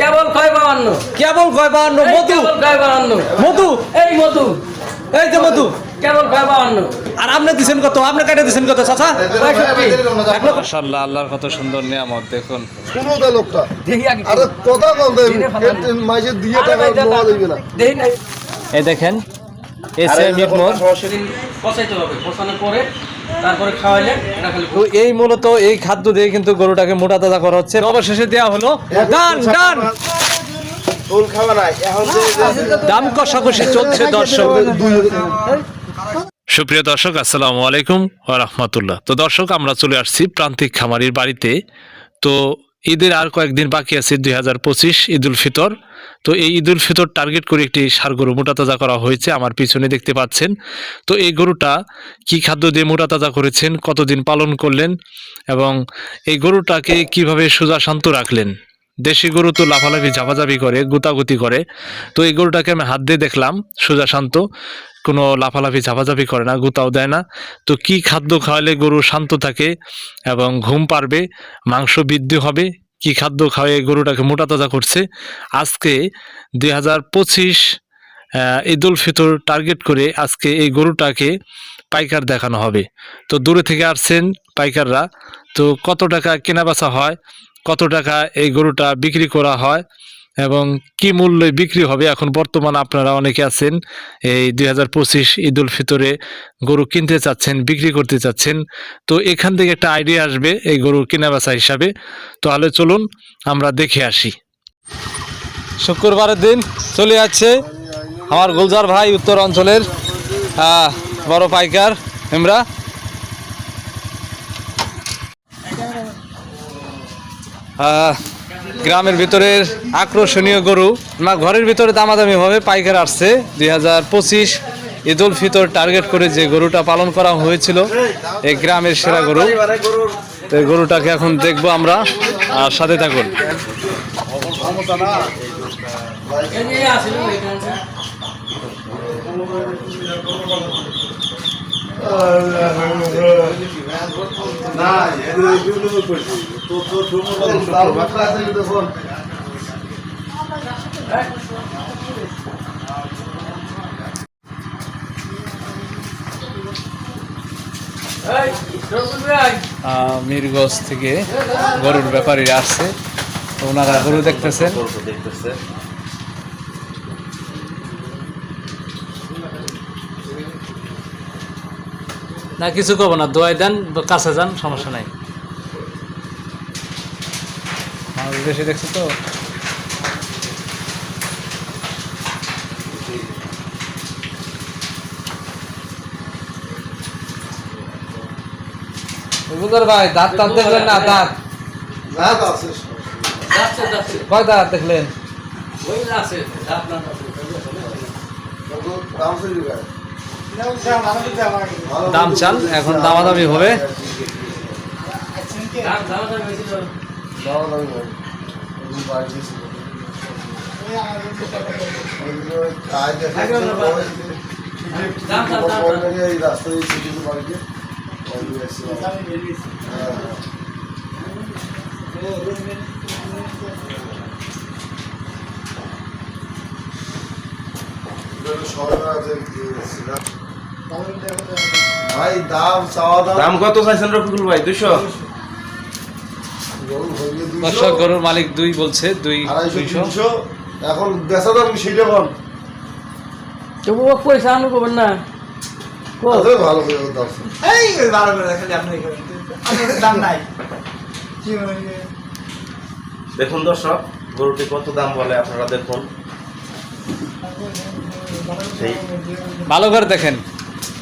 কেবল কয় বাহান্ন কেবল কয় বাহান্ন মধু। কেবল কয় বাহান্ন মধু। এই মধু। এই যে মধু। কেবল কয় বাহান্ন আর আপনি দিছেন কত? আপনি কাটে দিছেন কত চাচা? মাশাআল্লাহ আল্লাহর কত সুন্দর নিয়ামত দেখুন। শুনুদা লোকটা। আরে কথা। মাইসে দিয়ে টাকা ভাই দাদা, না। এই দেখেন এসে মিটমোর সেদিন পচাইতে হবে পচানোর পরে তারপরে খাওয়াইলে তো এই মূলত এই খাদ্য দিয়ে কিন্তু গরুটাকে মোটা তাজা করা হচ্ছে। অবশেষে দেওয়া হলো। ডান ডান। তোল খাওয়া নাই এখন দাম কষাকষি চলছে দর্শক। সুপ্রিয় দর্শক আসসালামু আলাইকুম ওয়া রাহমাতুল্লাহ। তো দর্শক আমরা চলে আসছি প্রান্তিক খামারির বাড়িতে। তো ঈদের আর কয়েকদিন বাকি আছে দুই হাজার পঁচিশ ঈদুল ফিতর। তো এই ঈদুল ফিতর টার্গেট করে একটি সার গরু মোটা তাজা করা হয়েছে, আমার পিছনে দেখতে পাচ্ছেন। তো এই গরুটা কি খাদ্য দিয়ে মোটা তাজা করেছেন, কতদিন পালন করলেন এবং এই গরুটাকে কীভাবে সোজা শান্ত রাখলেন? দেশি গরু তো লাফালাফি, ঝাপাঝাপি করে, গুতাগুতি করে। তো এই গরুটাকে আমি হাত দিয়ে দেখলাম, সোজা শান্ত, কোনো লাফালাফি, ঝাপাঝাপি করে না, গুতাও দেয় না। তো কি খাদ্য খাওয়ালে গরু শান্ত থাকে এবং ঘুম পারবে, মাংস বৃদ্ধি হবে, কি খাদ্য খাওয়াই গরুটাকে মোটা তাজা করছে? আজকে দুই হাজার পঁচিশ ঈদুল ফিতর টার্গেট করে আজকে এই গরুটাকে পাইকার দেখানো হবে। তো দূরে থেকে আসছেন পাইকাররা। তো কত টাকা কেনা বেচা হয়? কত টাকা এই গরুটা বিক্রি করা হয় এবং কি মূল্যে বিক্রি হবে? এখন বর্তমান আপনারা অনেকে আছেন, এই দুই হাজার পঁচিশ ঈদুল ফিতরে গরু কিনতে চাচ্ছেন, বিক্রি করতে চাচ্ছেন। তো এখান থেকে একটা আইডিয়া আসবে এই গরুর কেনা বেচা হিসাবে তাহলে চলুন, আমরা দেখে আসি। শুক্রবারের দিন চলে যাচ্ছে আমার গুলজার ভাই উত্তর অঞ্চলের বড় পাইকার আমরা গ্রামের ভিতরের আকর্ষণীয় গরু। না, ঘরের ভিতরে দামাদামি হবে, পাইকার আসছে। দুই হাজার পঁচিশ ঈদুল ফিতর টার্গেট করে যে গরুটা পালন করা হয়েছিল, এই গ্রামের সেরা গরু। এই গরুটাকে এখন দেখব আমরা, আর সাথে থাকুন। মিরগঞ্জ থেকে গরুর ব্যাপারীরা আসছে। ওনারা গরু দেখতেছেন। না কিছু করব না দোয়াই দেন বা কাছে যান সমস্যা নাই। আমাদের দেশে দেখছ তো? ভাই দাঁত দেখলেন না দাঁত। কয় দাঁত দেখলেন? ওই আছে, আপনার আছে। দাম চাল এখন হবে দাম। দাম দাম দাম। ভাই দাম চাওয়া দাম। দাম কত চাইছেন রফিকুল ভাই? দুইশো? দর্শক গরুর মালিক দুই বলছে দুই দুইশো। এখন বেচা দাম কি সেইটা কম তবু পয়সা আনু করবেন না? কো? আরে ভালো করে দাম নাই। দেখুন দর্শক গরুটি কত দাম বলে আপনারা দেখুন। ভালো করে দেখেন।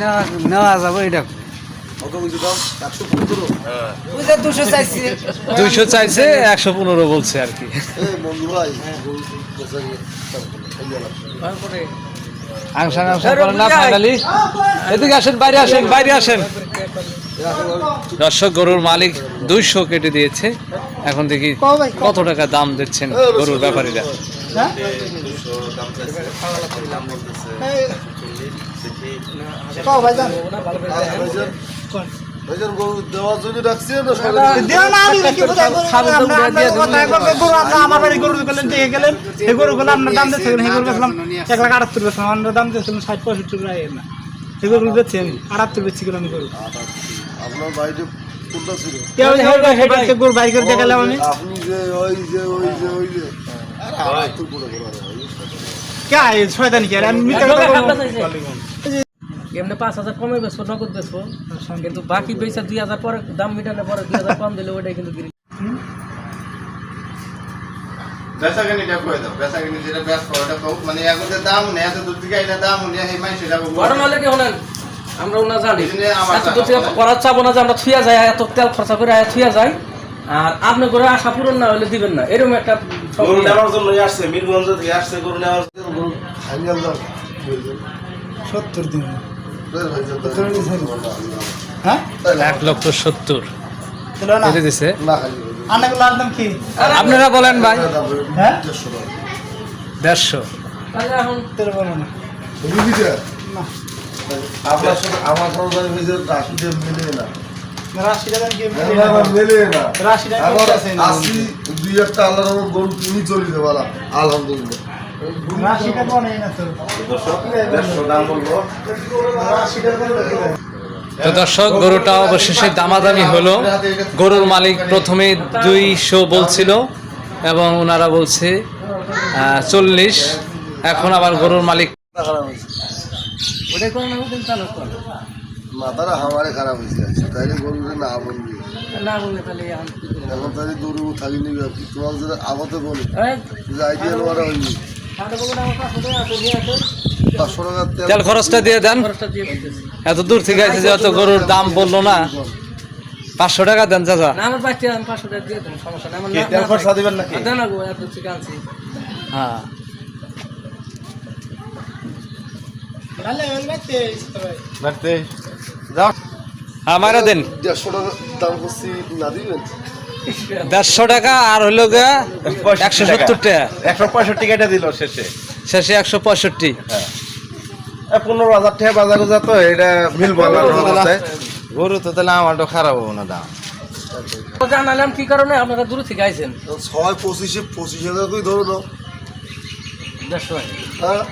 নেওয়া নেওয়া এটা। দুশো চাইছে। দুইশো চাইছে একশো পনেরো বলছে আর কি। আংসাং আংসাং করেন না ফাইনালি এদিকে আসেন বাইরে আসেন বাইরে আসেন। দর্শক গরুর মালিক দুইশো কেটে দিয়েছে। এখন দেখি কত টাকা দাম দিচ্ছেন গরুর ব্যাপারীরা? এক লাখ আটাত্তর দাম দিয়েছিলাম ষাট পঁয়ষট্টি প্রায় না। গরু বেচছি আমি আটাত্তর বেচছি গেলাম আমি গরু। আপনার বাড়িতে কোনটা ছিল? আপনি যে ওই যে ওই যে ওই যে। আত্মর করে বলা হয়। কে এই শয়তানি কি আমি? এমনি পাঁচ হাজার কমে বেসবো নগদ বেসবো কিন্তু বাকি পয়সা দুই হাজার পরে দাম মিটালে পরে দুই হাজার কম দিলে ওটাই কিন্তু গিরি মানে ঘটনা হলে কি হলেন? আমরা ওনা জানি। এত করার চাবো না যে আমরা থুয়া যাই এত তেল খরচা করে আয়া থুয়া যাই। আর আপনি করে আশা পূরণ না হলে দিবেন না। এরকম একটা গরু নেওয়ার জন্য আসছে মিরগঞ্জ থেকে আসছে গরু নেওয়ার। সত্তর দিন। হ্যাঁ এক লক্ষ সত্তর। দিছে? আপনারা বলেন ভাই। হ্যাঁ? দেড়শো এখন আপনার সাথে আমার রাশিটা মেলে না। আলহামদুলিল্লাহ। তো দর্শক গরুটা অবশেষে দামাদামি হলো। গরুর মালিক প্রথমে দুইশো বলছিল এবং ওনারা বলছে চল্লিশ। এখন আবার গরুর মালিক ওটাই করে না। কর মাথাটা হামারে খারাপ হয়েছে তাইলে গরুটা না বলবি। না বললে তাহলে এখন তাহলে গরু থাকি নিবি আর কি তোমার যদি আগতে বলি যে আইডিয়া হয়নি। তেল খরচটা দিয়ে দেন। খরচটা দিয়ে দিতেছি। এত দূর থেকে আছে যে অত গরুর দাম বলল না। পাঁচশো টাকা দেন চাচা। না আমার পাঁচশো টাকা দিয়ে দেবো সমস্যা নেই। আমার না- তেল খরচা দিবেন নাকি? গো এত থেকে আনছি। হ্যাঁ। বাড়তে হ্যাঁ মারা দেন দেড়শো টাকা দাম করছি না দিবেন দেড়শো টাকা আর হলো গা একশো সত্তর টাকা। একশো পঁয়ষট্টি কেটে দিল শেষে। শেষে একশো পঁয়ষট্টি। এ, পনেরো হাজার টাকা বাজার গুজা তো এটা মিলবো না গরু তো তাহলে আমারটা খারাপ হব না দাম। তো জানালাম কি কারণে আপনারা দূর থেকে আইছেন? ছয় পঁচিশে পঁচিশ হাজার করে ধরো দেড়শো হ্যাঁ।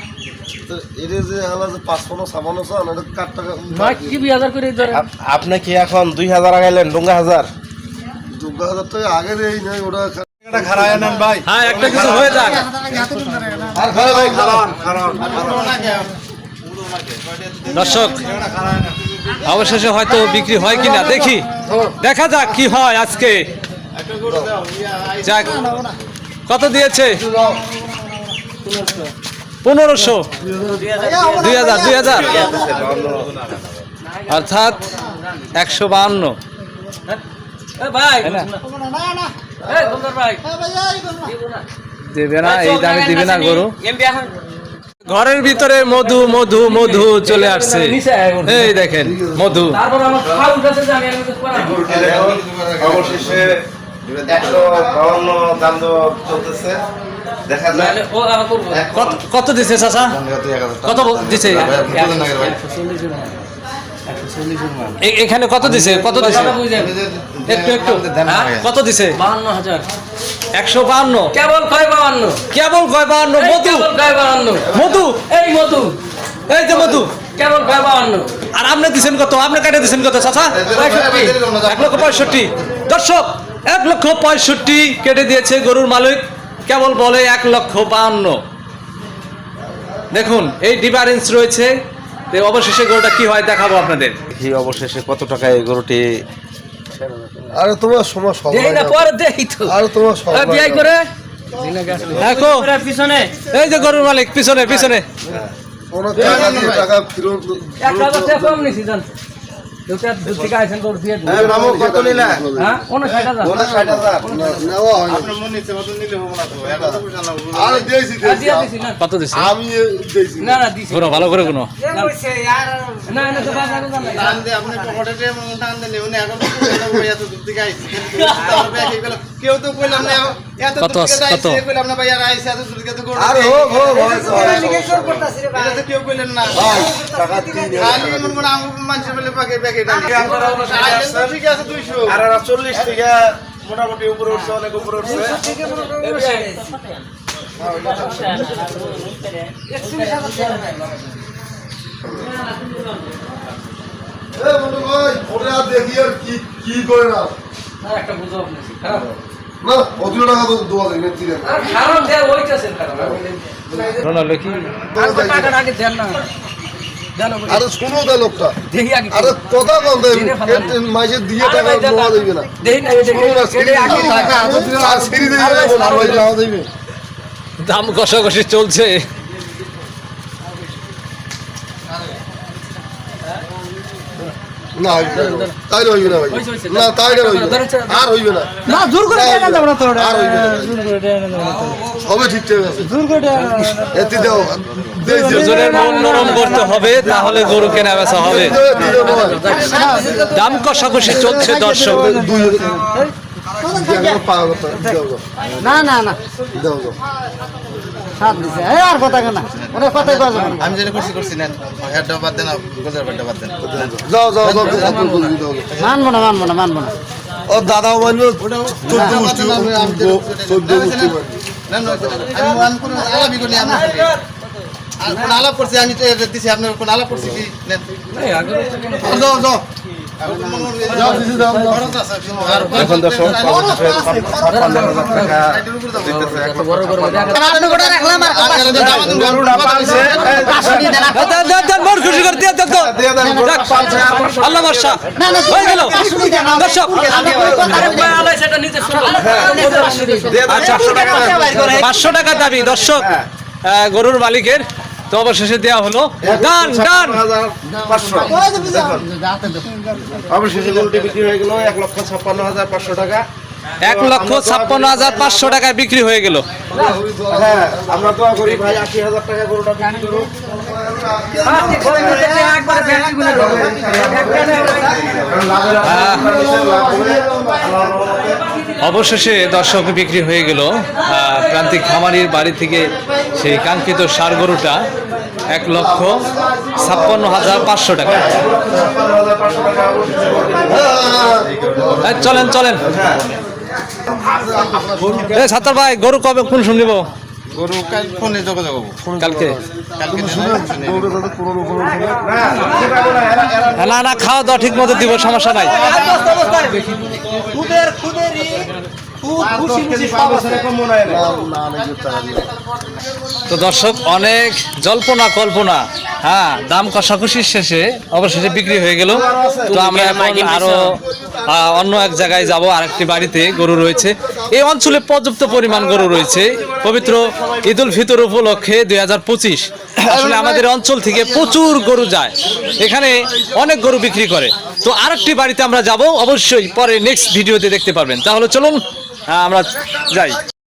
তো আপনি কি এখন দুই হাজার আগাইলেন ডুঙ্গা হাজার? হাজার টাকা আগে নাই ওটা ভাই। হ্যাঁ একটা কিছু হয়ে যাক। দর্শক অবশেষে হয়তো বিক্রি হয় কিনা দেখি। দেখা যাক কি হয় আজকে। যাক কত দিয়েছে? পনেরোশো। দুই হাজার দুই হাজার। অর্থাৎ একশো বাহান্ন। এ না? এই সুন্দর ভাই। দিব না। দেবে না এই দামে দিবে না গরু। ঘরের ভিতরে মধু মধু মধু চলে আসছে। এই দেখেন মধু। অবশেষে একশো বাউন্ন দাম চলতেছে। দেখা যায় করব। কত কত দিছে চাচা? কত দিছে? এখানে কত দিছে? কত দিছে। একটু একটু। হ্যাঁ? ভাইয়া। কত দিছে? বাহান্ন হাজার। একশো বাহান্ন। কেবল কয় বাহান্ন? কেবল কয় বাহান্ন মধু। কয় বাহান্ন? মধু। এই মধু। এই যে মধু। কেবল কয় বাহান্ন? আর আপনি দিছেন কত? আপনি কেটে দিছেন কত চাচা। এক লক্ষ পঁয়ষট্টি। দর্শক এক লক্ষ পঁয়ষট্টি কেটে দিয়েছে গরুর মালিক। কেবল বলে এক লক্ষ বাহান্ন। দেখুন এই ডিফারেন্স রয়েছে। তো অবশেষে গরুটা কি হয় দেখাবো আপনাদের। কি অবশেষে কত টাকা এই গরুটি আরে তোমার সময় সব দেই না পরে দেই তো। আরে তোমার সব বিয়াই করে। দেখো পিছনে। এই যে গরুর মালিক পিছনে পিছনে। টাকা টাকা ফেরত দুটা আইছেন করে দিয়ে দিন মামু কত নিলা? হ্যাঁ না- হয় না মনে ইচ্ছে মতো নিলে হবে না তো এত তো পয়সা না দিয়েছি দিয়েছি। না। কত দিছে? আমি দিয়েছি। না না দিছি। গুনো ভালো করে গুনো না না তো বাজার না না টান দিয়ে আপনি পকেটে টান দিয়ে নেবেন এখন তো এটা ভাই এত দূর থেকে আইছি। তারপর ব্যাগ গেল। কেউ তো কইলাম না এত কত কত? আইছি কইলাম না ভাই আর আইছি এত দূর তো গরু আরে হোক হোক এটা তো কেউ কইলেন না। টাকা খালি মনে মানুষের বলে পাকে ঠিক আছে 200 আর চল্লিশ থেকে মোটামুটি উপরে উঠছে অনেক উপরে উঠছে। এ বন্ধু ভাই ওরে আর দেখি আর কি কি করে না? একটা বুঝো আপনি। খারাপ না কত টাকা তো দেওয়া যায় নেত্রী আর দেয়া আগে দেন না। আরে শুনো লোকটা। আরে কথা টাকা দেওয়া। যাবে না? শুনো না, সিঁড়ি আর সিঁড়ি দিয়ে দাম কষাকষি চলছে। না তাইলে হইবে না ভাই হইছে, হইছে, না তাইলে হইবে ধরে না। ছেড়ে দাও। আর হইবে না না জোর করে টাকা দেবো না তো আর হইবে না। জোর করে টাকা দেবো না তো। সবে ঠিক ঠিক আছে জোর করে টাকা দেবো না তো। এতে দাও দিয়েছি মন নরম করতে হবে তাহলে গরু কেনা বেচা হবে দাম কষাকষি চলছে দর্শক না না না। সাত দিছে। এই আর কথা কেনা ওরা কথাই কথা না। আমি যেটা করছি করছি না হেড বাদ দেন গোজার বাদ দেন। যাও যাও যাও মানবো না মানবো না মানবো না। ও দাদাও মানবে চোদ্দ গোষ্ঠী চোদ্দ মান কোন আলাপ করছি আমি দিছি আপনার কোন আলাপ করছি কি? যাও যাও। পাঁচশো টাকা দাবি দর্শক গরুর মালিকের। তো অবশেষে দেওয়া হলো। ডান ডান। পাঁচশো। অবশেষে গরুটি বিক্রি হয়ে গেল এক লক্ষ ছাপ্পান্ন হাজার পাঁচশো টাকা। এক লক্ষ ছাপ্পান্ন হাজার পাঁচশো টাকায় বিক্রি হয়ে গেল। হ্যাঁ আমরা দোয়া করি ভাই আশি হাজার টাকা গরুটা বিক্রি করুন অবশেষে দর্শক বিক্রি হয়ে গেল প্রান্তিক খামারির বাড়ি থেকে সেই কাঙ্ক্ষিত সার গরুটা এক লক্ষ ছাপ্পান্ন হাজার পাঁচশো টাকা। চলেন চলেন। সাত্তার ভাই, গরু কবে কোন শুনলিব গরু কাল ফোনে যোগাযোগ কালকে না না খাওয়া দাওয়া ঠিক মতো দিব সমস্যা নাই তো দর্শক অনেক জল্পনা কল্পনা হ্যাঁ দাম কষাকষির শেষে অবশেষে বিক্রি হয়ে গেল। তো আমরা এখন আরও অন্য এক জায়গায় যাব আরেকটি বাড়িতে গরু রয়েছে। এই অঞ্চলে পর্যাপ্ত পরিমাণ গরু রয়েছে। পবিত্র ঈদুল ফিতর উপলক্ষে দুই হাজার পঁচিশ। আসলে আমাদের অঞ্চল থেকে প্রচুর গরু যায়। এখানে অনেক গরু বিক্রি করে। তো আরেকটি বাড়িতে আমরা যাব অবশ্যই পরে নেক্সট ভিডিওতে দেখতে পারবেন। তাহলে চলুন আমরা যাই।